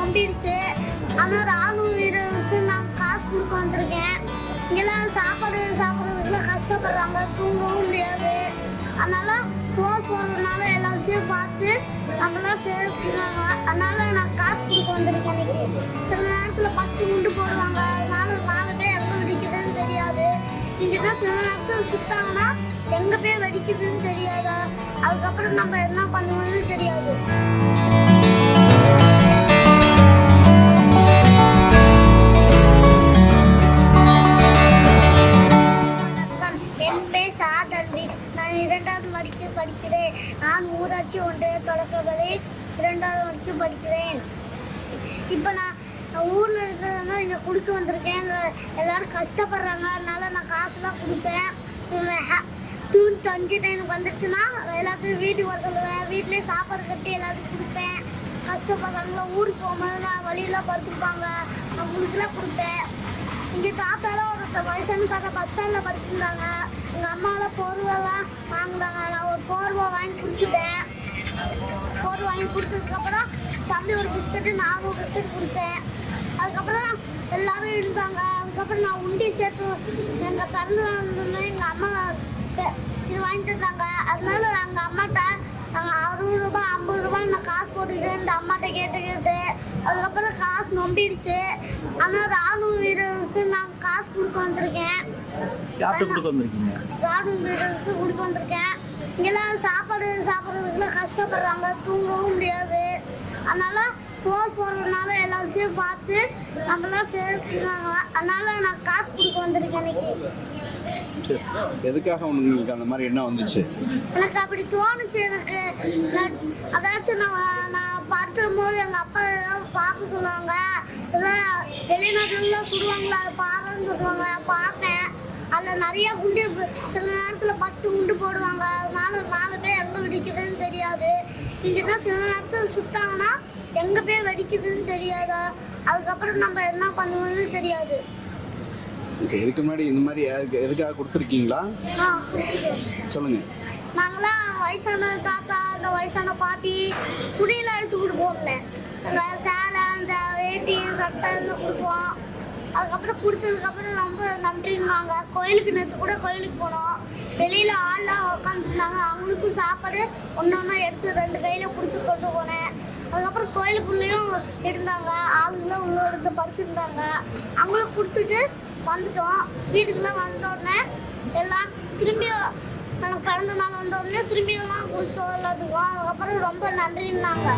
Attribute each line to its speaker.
Speaker 1: நம்பிடுச்சு ஆனால் ராணுவ வீரருக்கு நான் காசு கொடுக்க வந்திருக்கேன். இங்கெல்லாம் சாப்பாடு சாப்பிட்றதுக்கு கஷ்டப்படுறாங்க. தூங்கவும் முடியாது. அதனால போர் போகிறதுனால எல்லாத்தையும் பார்த்து நம்மளாம் சேர்த்துக்கிறாங்க அதனால நான் காசு கொடுக்க வந்திருக்கேன் இன்னைக்கு. சில நேரத்தில் பத்து குண்டு போடுவாங்க. அதனால நாலு பேர் எங்கே வெடிக்குதுன்னு தெரியாது. இங்கன்னா சில நேரத்தில் சுத்தாங்கன்னா எங்கே போய் வெடிக்குதுன்னு தெரியாது. அதுக்கப்புறம் நம்ம என்ன பண்ணுவோம்னு தெரியாது. இரண்டாவது மடிக்கு படிக்கிறேன். நான் ஊராட்சி ஒன்றிய தொடக்கப்பள்ளி இரண்டாவது வரைக்கும் படிக்கிறேன். இப்போ நான் ஊரில் இருக்கிறவங்க இங்கே கொடுக்க வந்திருக்கேன். இங்க எல்லாரும் கஷ்டப்படுறாங்க. அதனால நான் காசுலாம் கொடுப்பேன். ஜூன் டுவெண்ட்டி எனக்கு வந்துருச்சுன்னா எல்லாத்தையும் வீட்டுக்கு வர சொல்லுவேன். வீட்லேயே சாப்பாடு கட்டி எல்லாத்துக்கும் கொடுப்பேன். கஷ்டப்படுறாங்களா ஊருக்கு போகும்போது நான் வழியெல்லாம் படுத்துருப்பாங்க அவங்களுக்குலாம் கொடுப்பேன். இங்கே தாத்தாலாம் ஒரு வயசான தாத்தா பஸ் ஸ்டாண்டில் படிச்சிருந்தாங்க. எங்கள் அம்மாலாம் போர்வெல்லாம் வாங்கினாங்க. நான் ஒரு போர்வை வாங்கி கொடுத்துட்டேன் போர்வை வாங்கி கொடுத்ததுக்கப்புறம் தம்பி ஒரு பிஸ்கட்டு நான் ஒரு பிஸ்கட் கொடுத்தேன். அதுக்கப்புறம் எல்லாரும் இருந்தாங்க. அதுக்கப்புறம் நான் உண்டி சேர்த்து எங்கள் பிறந்த எங்கள் அம்மா இது வாங்கிட்டு இருந்தாங்க அதனால எங்கள் அம்மாட்ட நாங்கள் அறுபது ரூபாய் ஐம்பது ரூபாய் நான் காசு போட்டுக்கிட்டு இந்த அம்மாட்ட கேட்டு கேட்டு அதுக்கப்புறம் காசு நம்பிடுச்சு ஆனால் ராணுவ வீரருக்கு நான் காசு கொடுக்க வந்திருக்கேன்.
Speaker 2: யார்கிட்ட கொடுக்க வந்திருக்கீங்க?
Speaker 1: ராணுவ வீரருக்கு கொடுக்க வந்திருக்கேன். இங்கெல்லாம் சாப்பாடு சாப்பிட்றதுக்குள்ள கஷ்டப்படுறாங்க. தூங்கவும் முடியாது. அதனால போர் போடுறதுனால எல்லாத்தையும் பார்த்து நம்மளாம் சேர்த்துக்கிறாங்க அதனால நான் காசு கொடுக்க வந்திருக்கேன் இன்னைக்கு.
Speaker 3: எதுக்காக உங்களுக்கு அந்த மாதிரி என்ன வந்துச்சு?
Speaker 1: எனக்கு அப்படி தோணுச்சு எனக்கு. அதாச்சும் நான் நான் பார்க்கும் போது எங்கள் அப்பா பார்க்க இதெல்லாம் வெளிநாட்டுலாம் சுடுவாங்களா? அதை பாருன்னு சொல்லுவாங்க. பார்த்தேன். அதில் நிறைய குண்டு சில நேரத்தில் பத்து குண்டு போடுவாங்க. அதனால நாலு பேர் எங்கே வெடிக்குதுன்னு தெரியாது. இல்லைன்னா சில நேரத்தில் சுட்டாங்கன்னா எங்கே போய் வெடிக்குதுன்னு தெரியாது? அதுக்கப்புறம் நம்ம என்ன பண்ணுவோம்னு தெரியாது.
Speaker 3: ஓகே இதுக்கு முன்னாடி இந்த மாதிரி யாருக்கு எதுக்காக கொடுத்துருக்கீங்களா? சொல்லுங்க.
Speaker 1: நாங்களாம் வயசான தாத்தா இந்த வயசான பாட்டி துணியெல்லாம் எடுத்து கொடுப்போம்ல சேலை அந்த வேட்டி சட்டை எல்லாம் கொடுப்போம் அதுக்கப்புறம் கொடுத்ததுக்கப்புறம் ரொம்ப நன்றின்னாங்க கோயிலுக்கு நேற்று கூட கோயிலுக்கு போனோம். வெளியில் ஆள்லாம் உட்காந்துருந்தாங்க அவங்களுக்கும் சாப்பாடு ஒன்று ஒன்றா எடுத்து ரெண்டு கையில் பிடிச்சி கொண்டு போனேன். அதுக்கப்புறம் கோயிலுக்குள்ளேயும் இருந்தாங்க. ஆளுங்களும் உள்ள இருந்து படுத்துருந்தாங்க. அவங்களும் கொடுத்துட்டு வந்துட்டோம். வீட்டுக்குலாம் வந்த உடனே எல்லாம் திரும்பி நாங்கள் பிறந்த நாள் வந்த உடனே திரும்பி எல்லாம் கொடுத்தோம். எல்லாத்துக்கும் அதுக்கப்புறம் ரொம்ப நன்றின்னாங்க.